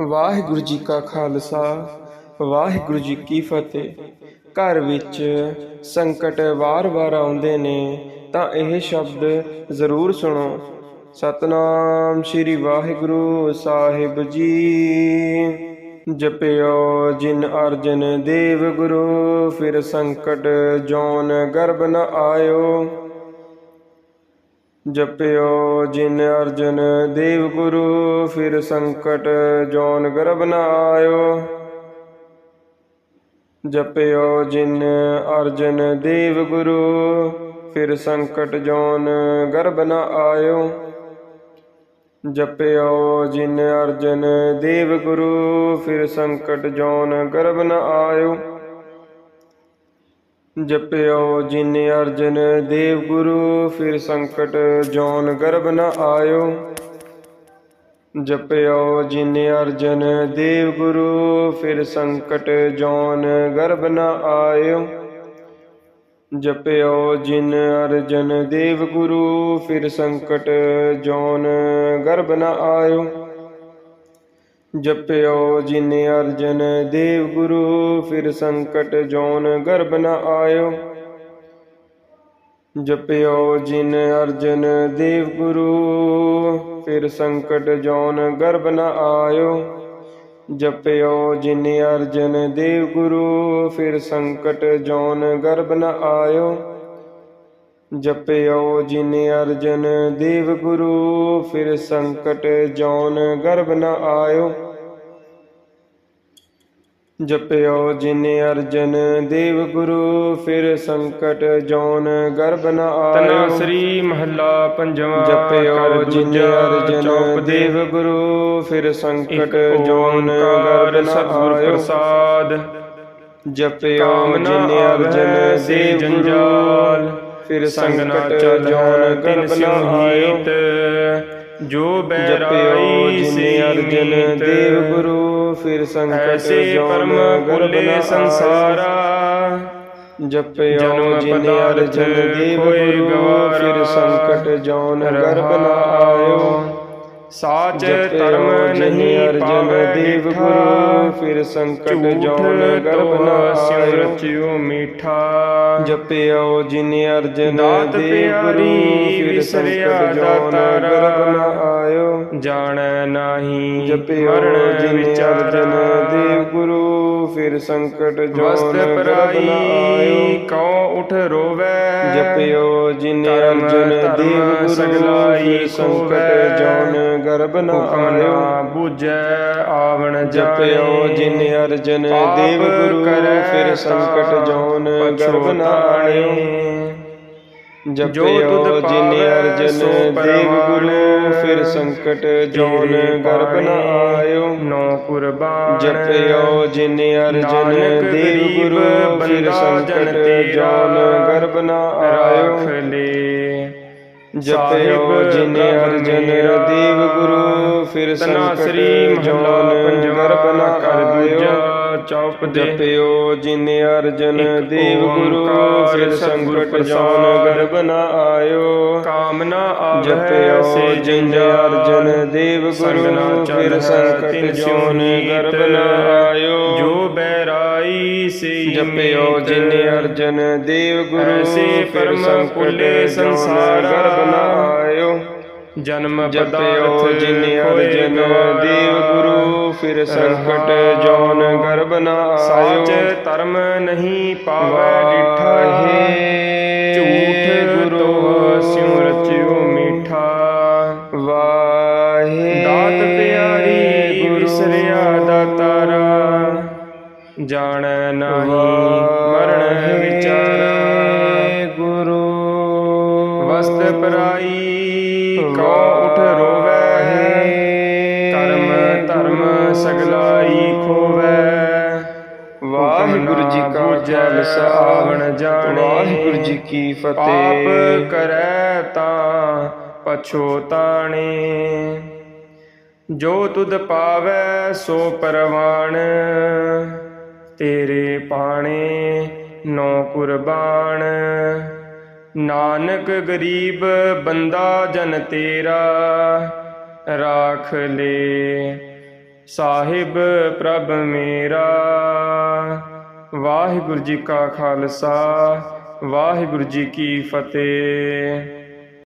ਵਾਹਿਗੁਰੂ ਜੀ ਕਾ ਖਾਲਸਾ, ਵਾਹਿਗੁਰੂ ਜੀ ਕੀ ਫਤਿਹ। ਘਰ ਵਿੱਚ ਸੰਕਟ ਵਾਰ-ਵਾਰ ਆਉਂਦੇ ਨੇ, ਤਾਂ ਇਹ ਸ਼ਬਦ ਜ਼ਰੂਰ ਸੁਣੋ। ਸਤਨਾਮ ਸ੍ਰੀ ਵਾਹਿਗੁਰੂ ਸਾਹਿਬ ਜੀ। ਜਪਿਓ ਜਿਨ ਅਰਜਨ ਦੇਵ ਗੁਰੂ, ਫਿਰ ਸੰਕਟ ਜੋਨ ਗਰਬ ਨ ਆਇਓ। ਜਪਿਓ ਜਿਨ ਅਰਜਨ ਦੇਵ ਗੁਰੂ, ਫਿਰ ਸੰਕਟ ਜੋਨ ਗਰਭ ਨ ਆਇਓ ਜਪਿਓ ਜਿਨ ਅਰਜਨ ਦੇਵ ਗੁਰੂ, ਫਿਰ ਸੰਕਟ ਜੋਨ ਗਰਭ ਨਾ ਆਇਓ ਜਪਿਓ ਜਿਨ ਅਰਜਨ ਦੇਵ ਗੁਰੂ, ਫਿਰ ਸੰਕਟ ਜੋਨ ਗਰਭ ਨਾ ਆਇਓ ਜਪਿਓ ਜਿਨ ਅਰਜਨ ਦੇਵ ਗੁਰੂ, ਫਿਰ ਸੰਕਟ ਜੋਨ ਗਰਭ ਨ ਆਇਓ। ਜਪਿਓ ਜਿਨ ਅਰਜਨ ਦੇਵ ਗੁਰੂ, ਫਿਰ ਸੰਕਟ ਜੋਨ ਗਰਭ ਨ ਆਇਓ। ਜਪਿਓ ਜਿਨ ਅਰਜਨ ਦੇਵ ਗੁਰੂ, ਫਿਰ ਸੰਕਟ ਜੋਨ ਗਰਭ ਨ ਆਇਓ। ਜਪਿਓ ਜਿਨ ਅਰਜਨ ਦੇਵ ਗੁਰੂ, ਫਿਰ ਸੰਕਟ ਜੋਨ ਗਰਭ ਨ ਆਇਓ। ਜਪਿਓ ਜਿਨ ਅਰਜਨ ਦੇਵ ਗੁਰੂ, ਫਿਰ ਸੰਕਟ ਜੋਨ ਗਰਭ ਨ ਆਇਓ। ਜਪਿਓ ਜਿਨ ਅਰਜਨ ਦੇਵ ਗੁਰੂ, ਫਿਰ ਸੰਕਟ ਜੋਨ ਗਰਭ ਨ ਆਇਓ। ਜਪਿਓ ਜਿਨ ਅਰਜਨ ਦੇਵ ਗੁਰੂ ਫਿਰ ਸੰਕਟ ਜੋਨ ਗਰਭ ਨ ਆਇਓ। ਜਪਿਓ ਜਿਨ ਅਰਜਨ ਦੇਵ ਗੁਰੂ ਫਿਰ ਸੰਕਟ ਜੋਨ ਗਰਭ ਨ ਆਇਓ। ਤਨ ਸ੍ਰੀ ਮਹੱਲਾ ਪੰਜਵਾਂ ਜਪਿਓ ਜਿਨ ਅਰਜਨ ਦੇਵ ਗੁਰੂ ਫਿਰ ਸੰਕਟ ਜੋਨ ਗਰਭ ਨ ਸਤਿਗੁਰ ਪ੍ਰਸਾਦ। ਜਪਿਓ ਜਿਨ ਅਰਜਨ ਦੇਵ ਗੁਰੂ ਫਿਰ ਸੰਗਨਾ ਤਿਨ ਗਰਭ ਨ ਹੀਤ ਜੋ ਬੈਰਾਈ ਸੇ ਅਰਜਨ ਦੇਵ ਗੁਰੂ ਫਿਰ ਸੰਕਟ ਐਸੇ ਜੋਨ ਨ ਆਇਓ ਸੰਸਾਰਾ। ਜਪਿਓ ਜਿਨ ਅਰਜਨ ਦੇਵ ਹੋਏ ਗੁਰੂ ਗਵਾਰਾ, ਫਿਰ ਸੰਕਟ ਜੋਨ ਗਰਭ ਨ ਆਇਓ ਸਾਚ ਧਰਮ ਨਹੀਂ ਅਰਜਨ ਦੇਵ ਗੁਰੂ ਫਿਰ ਸੰਕਟ ਜੋਨ ਗਰਭ ਨ ਸਿਉ ਆਇਓ ਰਚਿਓ ਮੀਠਾ। ਜਪਿਓ ਜਿਨ ਅਰਜਨ ਦੇਵ ਗੁਰੂ ਫਿਰ ਸੰਕਟ ਜੋਨ। ਗਰਭ ਨ ਆਇਓ ਜਾਣੈ ਨਾਹੀ ਜਪਿਓ ਜਿਨ ਅਰਜਨ ਦੇਵ ਗੁਰੂ ਫਿਰ ਸੰਕਟ ਜੋਨ ਪਰਾਈ ਆਇਓ। ਕਉ ਉਠ ਰੋਵੈ? ਜਪਿਓ ਜਿਨ ਅਰਜਨ ਦੇਵ ਸਗਲਾਈ ਸੰਕਟ। ਜੋਨ ਗਰਭ ਨ ਆਇਓ। ਬੂਝੈ ਆਵਣ ਜਪਿਓ ਜਿਨ ਅਰਜਨ ਦੇਵ ਗੁਰੂ ਕਰੈ ਫਿਰ ਸੰਕਟ ਜੋਨ ਗਰਭ ਨ ਆਇਓ। ਜਪਿਓ ਜਿਨ ਅਰਜਨ ਦੇਵ ਗੁਰੂ। ਫਿਰ ਸੰਕਟ ਜੋਨ ਗਰਭ ਨ ਆਇਓ। ਨੋ ਕੁਰਬਾਨ। ਜਪਿਓ ਜਿਨ ਅਰਜਨ ਦੇਵ ਗੁਰੂ ਫਿਰ ਸੰਕਟ ਜਨ ਗਰਭ ਨ ਆਇਓ। ਜਪਿਓ ਜਿਨ ਅਰਜਨ ਦੇਵ ਗੁਰੂ ਫਿਰ ਸੰਕਟ ਜੋਨ ਗਰਭ ਨ ਕਰ ਦੂਜਾ। ਚੌਪ ਦੇ ਜਪਿਓ ਜਿਨ ਅਰਜਨ ਦੇਵ ਗੁਰੂ ਸਤਿਗੁਰ ਸੰਕਟ ਜੋਨ। ਗਰਭ ਨ ਆਇਓ ਕਾਮਨਾ ਆਵੈ ਜਪਿਓ ਸੇ ਜਿਨ ਅਰਜਨ ਦੇਵ ਗੁਰੂ ਹੈ ਸੰਕਟ ਜੋਨ। ਗਰਭ ਨ ਆਇਓ ਜੋ ਬੈਰਾਈ ਸੇ ਜਪਿਓ। ਜਿਨ ਅਰਜਨ ਦੇਵ ਗੁਰੂ ਫਿਰ ਪਰਮ ਕੁਲੇ ਸੰਸਾਰਾ। ਗਰਭ ਨ ਆਇਓ ਜਨਮ ਪਦਾਰਥ ਜਿਨ ਅਰਜਨ ਗਵਾਰਾ। ਦੇਵ ਗੁਰੂ ਫਿਰ ਸੰਕਟ। ਜੋਨ ਗਰਭ ਨ ਆਇਓ। ਸਾਚ ਧਰਮ ਨਹੀਂ ਪਾਵੈ ਡਿਠਾ ਵਾਹੇ। ਝੂਠ ਗੁਰੂ ਸਿਉ ਰਚਿਓ ਮੀਠਾ। ਵਾਹੇ। ਦਾਤ ਪਿਆਰੀ ਗੁਰੂ। ਵਿਸਰਿਆ ਦਾਤਾਰਾ। ਜਾਣੈ ਨਾਹੀ ਮਰਨ ਵਿਚਾਰਾ। ਗੁਰੂ। ਵਸਤ ਪਰਾਈ ਕਉ ਉਠ ਰੋਵੈ ਕਰਮ ਧਰਮ ਸਗਲਾਈ ਖੋਵੈ। ਵਾਹਿਗੁਰੂ ਜੀ ਕਾ ਖਾਲਸਾ। ਆਵਣ ਜਾਣੇ। ਵਾਹਿਗੁਰੂ ਜੀ ਕੀ ਪਾਪ ਫਤਿਹ। ਕਰੈ ਤਾਂ ਪਛੋਤਾਣੇ ਜੋ ਤੁਧ ਪਾਵੈ ਸੋ ਪਰਵਾਣ ਤੇਰੇ ਪਾਣੇ ਨੋ ਕੁਰਬਾਨ ਨਾਨਕ ਗਰੀਬ ਬੰਦਾ ਜਨ ਤੇਰਾ, ਰਾਖ ਲੇ। ਸਾਹਿਬ ਪ੍ਰਭ ਮੇਰਾ। ਵਾਹਿਗੁਰੂ ਜੀ ਕਾ ਖਾਲਸਾ, ਵਾਹਿਗੁਰੂ ਜੀ ਕੀ ਫਤਿਹ।